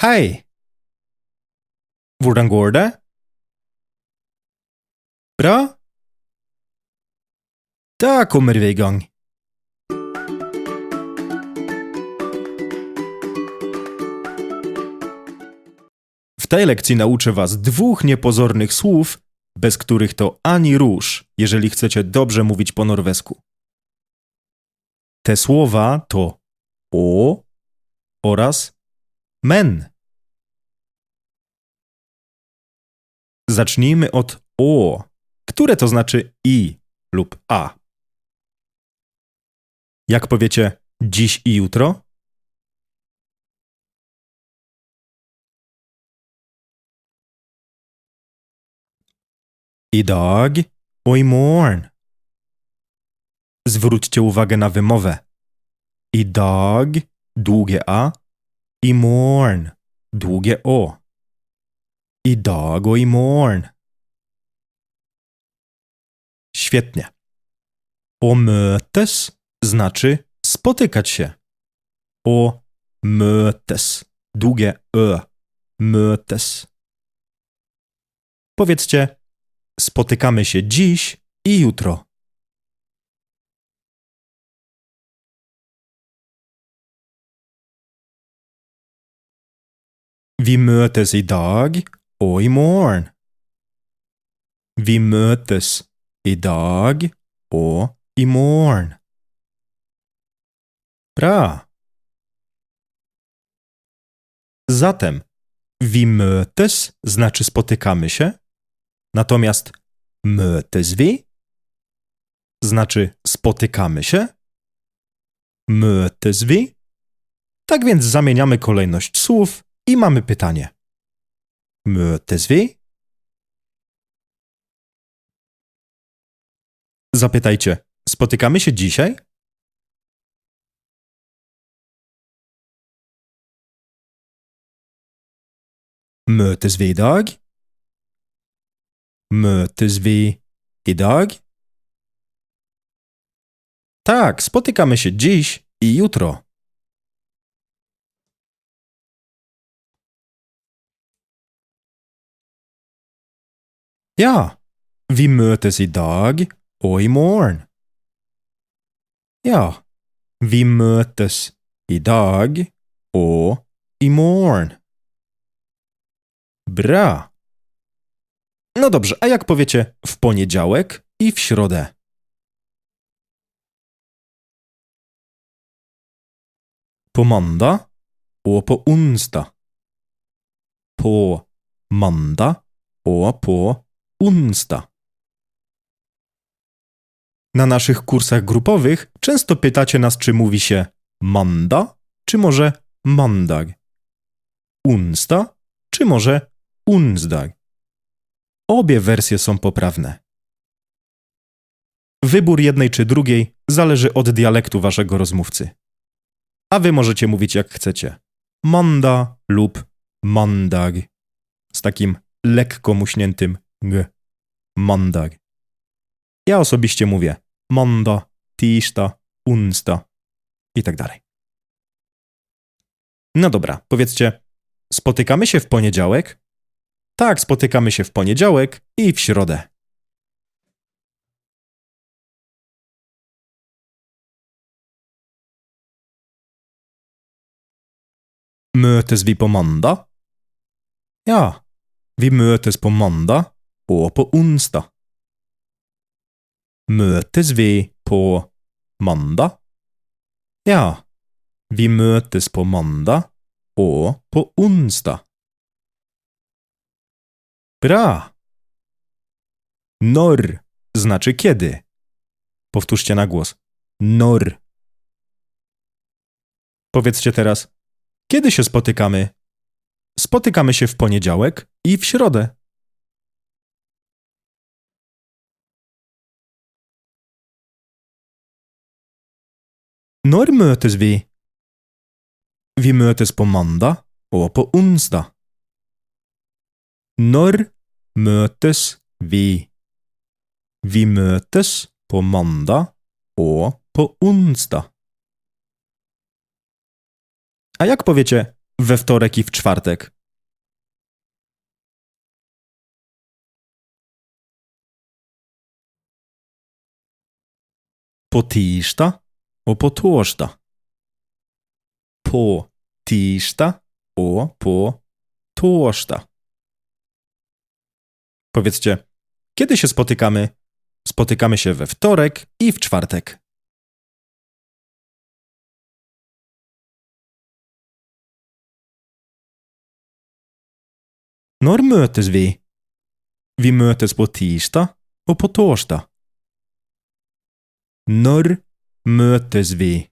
Hei! Hvordan går det? Bra? Da kommer vi i gang. W tej lekcji nauczę Was dwóch niepozornych słów, bez których to ani rusz, jeżeli chcecie dobrze mówić po norwesku. Te słowa to o oraz men. Zacznijmy od o, które to znaczy i lub a. Jak powiecie dziś i jutro? I dag i morgen. Zwróćcie uwagę na wymowę. I dag, długie a, i morgen, długie o. I dag og i morgen. Świetnie. O mötes znaczy spotykać się. O mötes. Długie ö. Mötes. Powiedzcie, spotykamy się dziś i jutro. Vi mötes i dag og i morgen. Vi mötes i dag og i morgen. Bra. Zatem vi mötes znaczy spotykamy się, natomiast mötes vi znaczy spotykamy się. Mötes vi. Tak więc zamieniamy kolejność słów i mamy pytanie. Mötes vi? Zapytajcie, spotykamy się dzisiaj? Mötes vi i dag? Mötes vi? Tak, spotykamy się dziś i jutro. Ja, vi mötes i dag og i morgen. Ja, vi mötes i dag og i morgen. Bra. No dobrze, a jak powiecie w poniedziałek i w środę? På mandag og på onsdag. På mandag og på onsdag. Na naszych kursach grupowych często pytacie nas, czy mówi się manda, czy może mandag. Unsta, czy może unsdag. Obie wersje są poprawne. Wybór jednej czy drugiej zależy od dialektu waszego rozmówcy. A wy możecie mówić jak chcecie. Manda lub mandag. Z takim lekko muśniętym g. Mandag. Ja osobiście mówię manda, tiszta, unsta i tak dalej. No dobra, powiedzcie, spotykamy się w poniedziałek? Tak, spotykamy się w poniedziałek i w środę. Mötes vi på mandag? Ja, vi mötes på mandag og på onsdag. Mötes vi på mandag? Ja, vi mötes på mandag og på onsdag. Bra! Nor znaczy kiedy. Powtórzcie na głos. Nor. Powiedzcie teraz, kiedy się spotykamy? Spotykamy się w poniedziałek i w środę. Når møtes vi? Vi møtes på mandag og på onsdag. Når møtes vi? Vi møtes på mandag og på onsdag. A jak powiecie, we wtorek i w czwartek? På tisdag och på torsdag. På tisdag och på torsdag. Powiedzcie, kiedy się spotykamy? Spotykamy się we wtorek i w czwartek. Når mötes vi? Vi mötes på tisdag och på torsdag. Når mötes vi?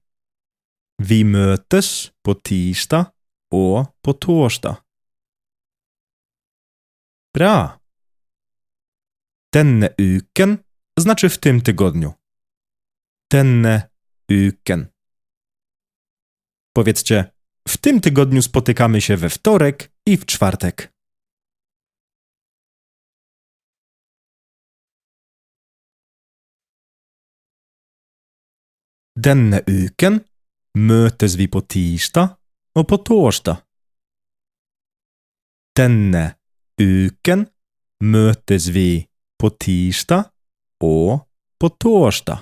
Vi mötes på tisdag och på torsdag. Bra. Denne uken znaczy w tym tygodniu. Denne uken. Powiedzcie, w tym tygodniu spotykamy się we wtorek i w czwartek. Denne uken mötes vi på tisdag och på torsdag. Denne uken mötes vi på tisdag och på torsdag.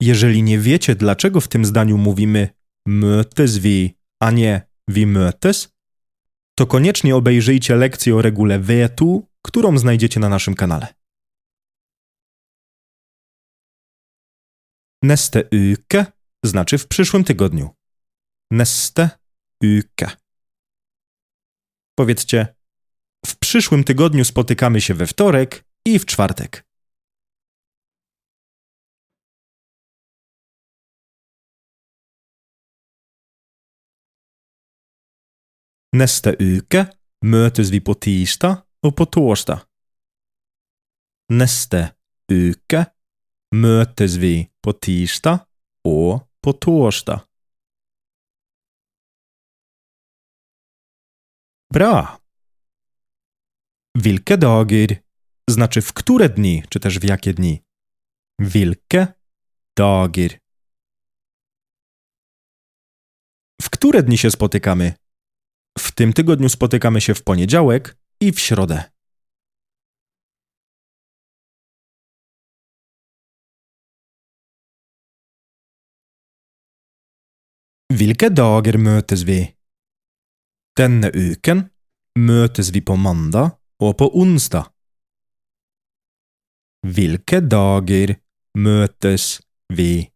Jeżeli nie wiecie, dlaczego w tym zdaniu mówimy mötes vi, a nie vi mötes, to koniecznie obejrzyjcie lekcję o regule vetu, którą znajdziecie na naszym kanale. Neste uke znaczy w przyszłym tygodniu. Neste uke. Powiedzcie, w przyszłym tygodniu spotykamy się we wtorek i w czwartek. Neste uke mötes vi på tisdag och på torsdag. Neste uke mötes vi på tisdag och på torsdag. Bra! Vilke dagar znaczy w które dni, czy też w jakie dni. Vilke dagar. W które dni się spotykamy? W tym tygodniu spotykamy się w poniedziałek i w środę. Vilke dagar mötes vi? Denne uken mötes vi på mandag och på onsdag. Vilke dagar mötes vi?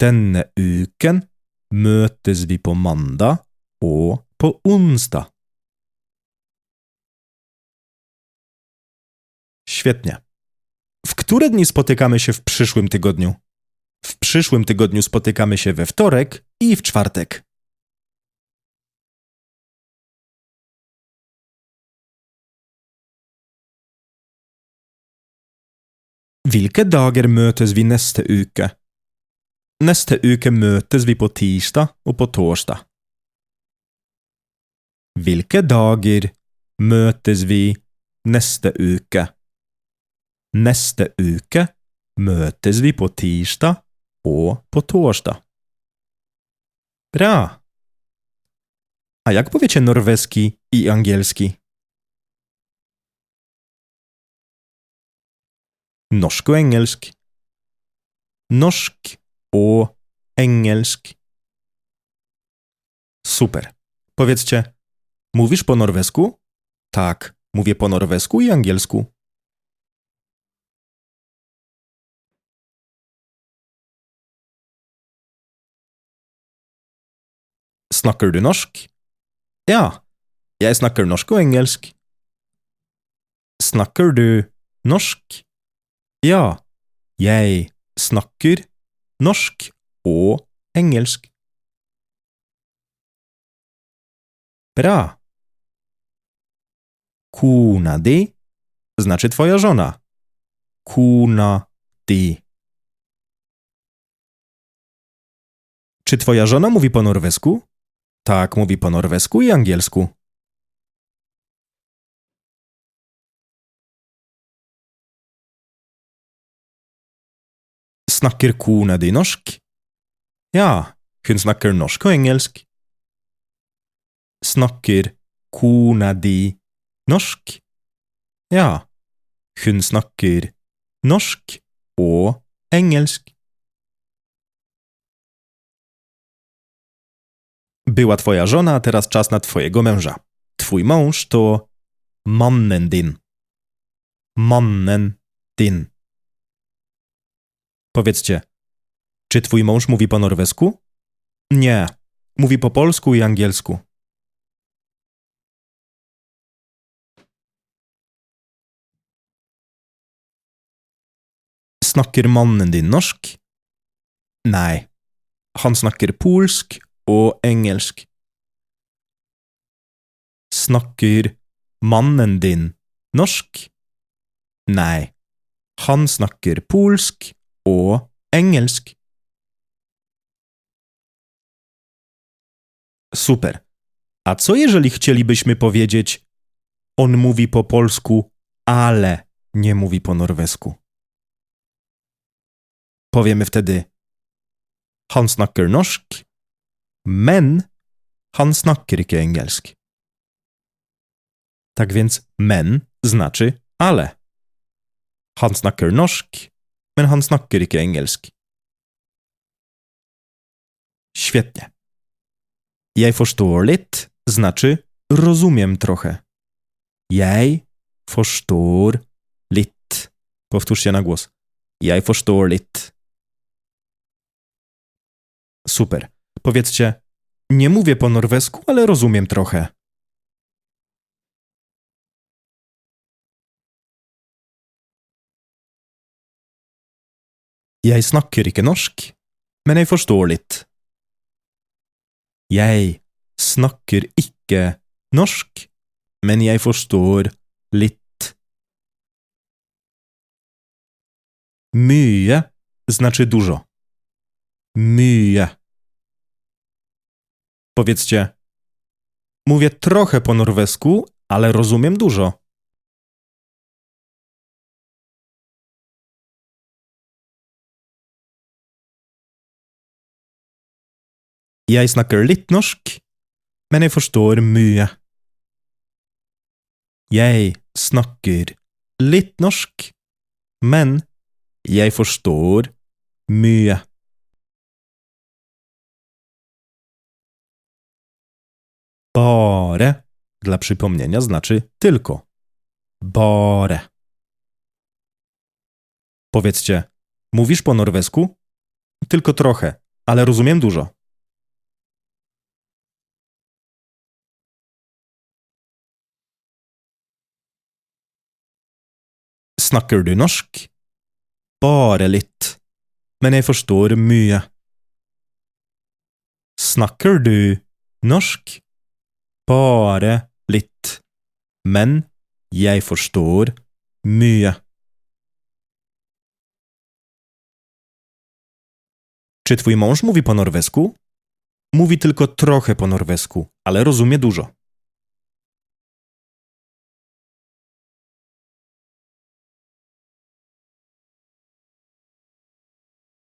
Denne uken mötes vi på mandag och på onsdag. Świetnie. W które dni spotykamy się w przyszłym tygodniu? W przyszłym tygodniu spotykamy się we wtorek i w czwartek. Vilke dagar mötes vi neste uke? Neste uke mötes vi på tisdag och på torsdag. Vilke dagar mötes vi neste uke? Neste uke mötes vi på tisdag och på torsdag. Bra! A jak powiecie norweski i angielski? Norsk och engelsk. Norsk och engelsk. Super. Powiedzcie, mówisz po norwesku? Tak, mówię po norwesku i angielsku. Snakker du norsk? Ja, jeg snakker norsk og engelsk. Snakker du norsk? Ja, jeg snakker norsk og engelsk. Bra. Kona di znaczy twoja żona. Kuna di. Czy twoja żona mówi po norwesku? Tak, mówi po norwesku i angielsku. Snakker kona di norsk? Ja, Hun snakker norsk og engelsk. Snakker kona di norsk? Ja, hun snakker norsk og engelsk. Była twoja żona, a teraz czas na twojego męża. Twój mąż to mannen din. Mannen din. Powiedzcie, czy twój mąż mówi po norwesku? Nie, mówi po polsku i angielsku. Snakker mannen din norsk? Nei, han snakker polsk og engelsk. Snakker mannen din norsk? Nei, han snakker polsk og engelsk. Super. A co jeżeli chcielibyśmy powiedzieć on mówi po polsku, ale nie mówi po norwesku? Powiemy wtedy Han snakker norsk, men han snakker ikke engelsk. Tak więc men znaczy ale. Han snakker norsk, men han snakker ikke engelsk. Świetnie. Jeg forstår litt znaczy rozumiem trochę. Jeg forstår litt. Powtórzcie na głos. Jeg forstår litt. Super. Powiedzcie, nie mówię po norwesku, ale rozumiem trochę. Jeg snakker ikke norsk, men jeg forstår litt. Jeg snakker ikke norsk, men jeg forstår litt. Mye znaczy dużo. Mye. Powiedzcie, mówię trochę po norwesku, ale rozumiem dużo. Jeg snakker litt norsk, men jeg forstår mye. Jeg snakker litt norsk, men jeg forstår mye. Bare dla przypomnienia znaczy tylko. Bare. Powiedzcie, mówisz po norwesku? Tylko trochę, ale rozumiem dużo. Snakker du norsk? Bare litt, men jeg forstår mye. Snakker du norsk? Bare litt, men jeg forstår mye. Czy twój mąż mówi po norwesku? Mówi tylko trochę po norwesku, ale rozumie dużo.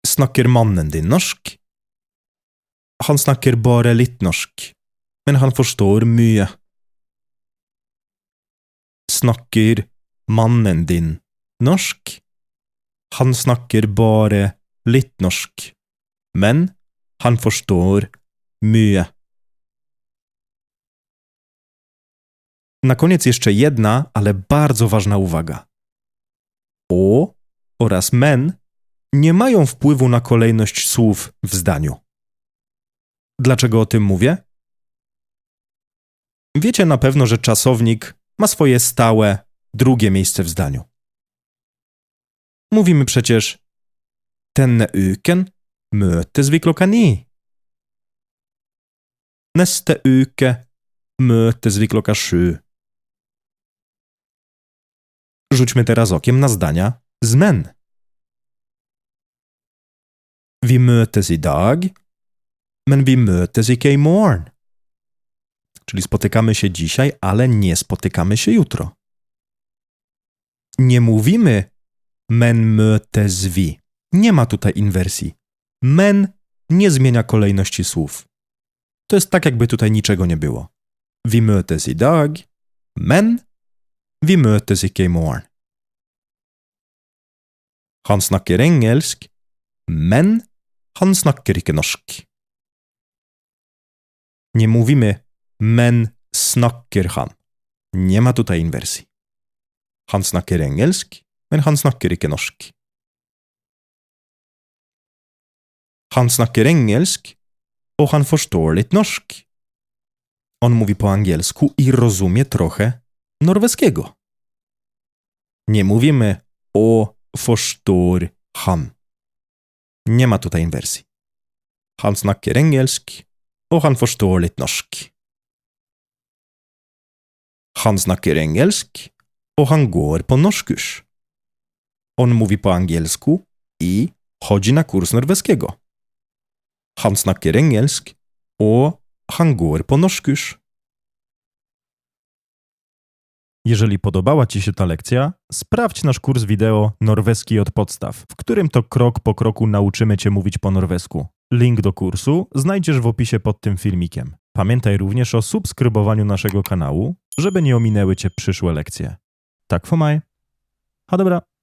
Snakker mannen din norsk? Han snakker bare litt norsk, men han forstår mye. Snakker mannen din norsk? Han snakker bare litt norsk, men han forstår mye. Na koniec jeszcze jedna, ale bardzo ważna uwaga. O oraz men nie mają wpływu na kolejność słów w zdaniu. Dlaczego o tym mówię? Wiecie na pewno, że czasownik ma swoje stałe drugie miejsce w zdaniu. Mówimy przecież Denne uken møtes vi klokka ni. Neste uke møtes vi klokka sju. Rzućmy teraz okiem na zdania z men. Vi møtes i dag, men vi møtes ikke i morgen. Czyli spotykamy się dzisiaj, ale nie spotykamy się jutro. Nie mówimy men møtes vi. Nie ma tutaj inwersji. Men nie zmienia kolejności słów. To jest tak, jakby tutaj niczego nie było. Vi mötes idag, men vi mötes ikke imorgon. Han snakker engelsk, men han snakker ikke norsk. Nie mówimy men snakker han. Nie ma tutaj inwersji. Han snakker engelsk, men han snakker ikke norsk. Han snakker engelsk, och han förstår lite norsk. On mówi po angielsku i rozumie trochę norweskiego. Nie mówimy o förstår han. Nie ma tutaj inwersji. Han snakker engelsk, och han förstår lite norsk. Han snakker engelsk, och han går på norskkurs. On mówi po angielsku i chodzi na kurs norweskiego. Han snakker engelsk, og han går på norskkurs. Jeżeli podobała Ci się ta lekcja, sprawdź nasz kurs wideo Norweski od podstaw, w którym to krok po kroku nauczymy Cię mówić po norwesku. Link do kursu znajdziesz w opisie pod tym filmikiem. Pamiętaj również o subskrybowaniu naszego kanału, żeby nie ominęły Cię przyszłe lekcje. Tak for mig. Ha det bra.